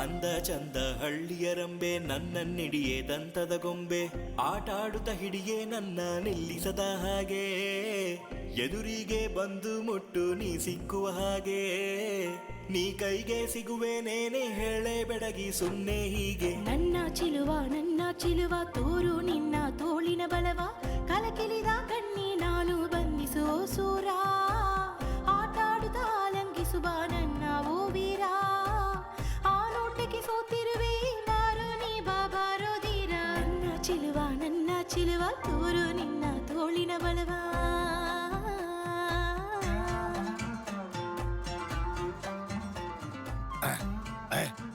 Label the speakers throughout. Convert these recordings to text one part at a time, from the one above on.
Speaker 1: ಅಂದ ಚಂದ ಹಳ್ಳಿಯ ರಂಬೆ ನನ್ನನ್ನಿಡಿಯೇ ದಂತದ ಗೊಂಬೆ. ಆಟಾಡುತ್ತ ಹಿಡಿಯೇ ನನ್ನ ನಿಲ್ಲಿಸದ ಹಾಗೆ. ಎದುರಿಗೆ ಬಂದು ಮುಟ್ಟು ನೀ ಸಿಕ್ಕುವ ಹಾಗೆ. ನೀ ಕೈಗೆ ಸಿಗುವೆನೇನೆ ಹೇಳೆ ಬೆಡಗಿ ಸುಮ್ಮನೆ ಹೀಗೆ.
Speaker 2: ನನ್ನ ಚಿಲುವ ನನ್ನ ಚಿಲುವ, ತೋರು ನಿನ್ನ ತೋಳಿನ ಬಲವ. ಚಿಲುವ ನನ್ನ ಚಿಲುವ ತೋರು ನಿನ್ನ ತೋಳಿನ ಬಲವ.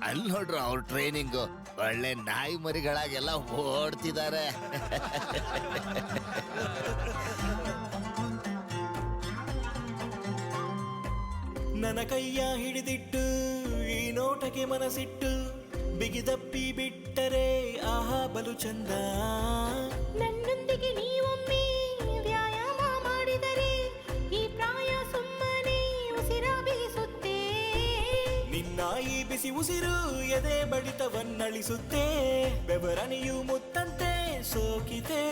Speaker 3: ಅಲ್ಲಿ ನೋಡ್ರು ಅವ್ರ ಟ್ರೈನಿಂಗು ಒಳ್ಳೆ ನಾಯಿ ಮರಿಗಳಾಗೆಲ್ಲ ಓಡ್ತಿದ್ದಾರೆ.
Speaker 1: ನನ್ನ ಕೈಯ ಹಿಡಿದಿಟ್ಟು ಈ ನೋಟಕ್ಕೆ ಮನಸ್ಸಿಟ್ಟು ಬಿಗಿದಪ್ಪಿ ಬಿಟ್ಟರೆ ಆಹಾ ಬಲು ಚಂದ.
Speaker 2: ನನ್ನೊಂದಿಗೆ ನೀವೊಮ್ಮೆ ವ್ಯಾಯಾಮ ಮಾಡಿದರೆ ಈ ಪ್ರಾಯ ಸುಮ್ಮನೆ ಉಸಿರ ಬೀಸುತ್ತೆ
Speaker 1: ನಿನ್ನ ಈ ಬಿಸಿ ಉಸಿರು ಎದೆ ಬಡಿತವನ್ನಳಿಸುತ್ತೆ ಬೆವರನಿಯು ಮುತ್ತಂತೆ ಸೋಕಿದೆ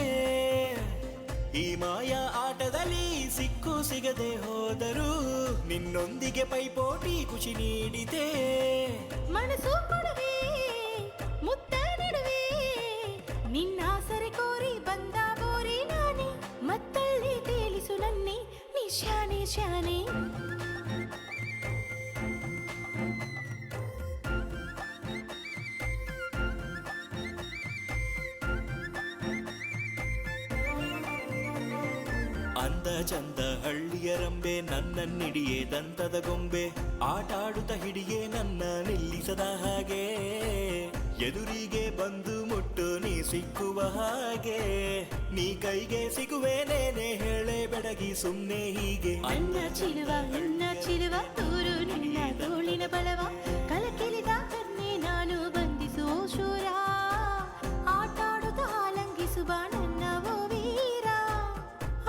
Speaker 1: ಈ ಮಾಯಾ ಆಟದಲ್ಲಿ ಸಿಕ್ಕು ಸಿಗದೆ ಹೋದರೂ ನಿನ್ನೊಂದಿಗೆ ಪೈಪೋಟಿ ಖುಷಿ ನೀಡಿದೆ
Speaker 2: ಮನಸ್ಸು ಕೊಡುವೆ ಮುತ್ತ ನಡುವೆ ನಿನ್ನ ಸರಿ ಕೋರಿ ಬಂದ ಬೋರಿ ನಾನೇ, ಮತ್ತಲ್ಲಿ ತೇಲಿಸು ನನ್ನೆ ನಿಶಾನೆ ಶಾನೆ
Speaker 1: ಅಂದ ಚಂದ ಹಳ್ಳಿಯ ರಂಬೆ ನನ್ನನ್ನಿಡಿಯೇ ದಂತದ ಗೊಂಬೆ, ಆಟಾಡುತ್ತ ಹಿಡಿಯೇ ನನ್ನ ನಿಲ್ಲಿಸದ ಹಾಗೆ. ಎದುರಿಗೆ ಬಂದು ಮುಟ್ಟು, ನೀ ಸಿಕ್ಕುವ ಹಾಗೆ. ನೀ ಕೈಗೆ ಸಿಗುವೆನೇನೆ ಹೇಳೆ ಬೆಡಗಿ ಸುಮ್ಮನೆ ಹೀಗೆ. ಅನ್ನ ಚಿಲುವ, ನನ್ನ ಚಿಲುವ, ತೂರು ನಿನ್ನ ತೋಳಿನ ಬಲವ.
Speaker 2: ಕಲಕಿಲಿದ ಕನ್ನೆ ನಾನು ಬಂಧಿಸುವ ಶೂರ. ಆಟಾಡುತ್ತ ಆಲಂಗಿಸುವ ನನ್ನ ವೀರ.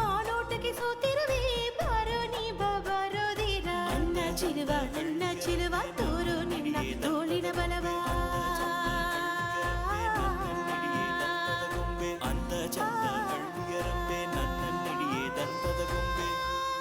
Speaker 2: ಹಾಲೋಟಕ್ಕೆ ಸೋತಿರುವೆ ಬಾರ